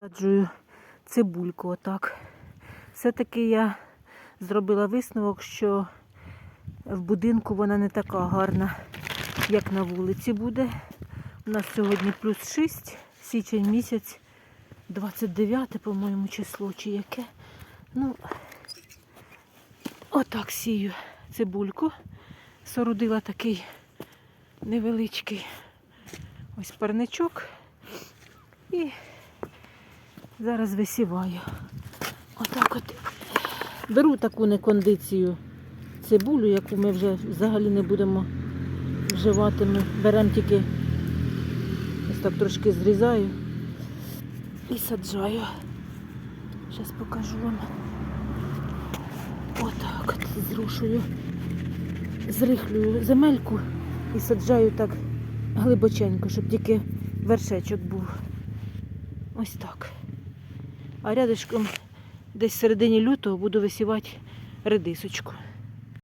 Саджую цибульку отак. Все-таки я зробила висновок, що в будинку вона не така гарна, як на вулиці буде. У нас сьогодні плюс 6, січень місяць, 29, по-моєму, число чи яке. Ну, отак сію цибульку. Сорудила такий невеличкий ось парничок. І зараз висіваю. Отак от. Беру таку некондицію цибулю, яку ми вже взагалі не будемо вживати. Ми беремо тільки ось так трошки зрізаю і саджаю. Зараз покажу вам. Отак от зрушую, зрихлюю земельку і саджаю так глибоченько, щоб тільки вершечок був. Ось так. А рядочком десь в середині лютого буду висівати редисочку.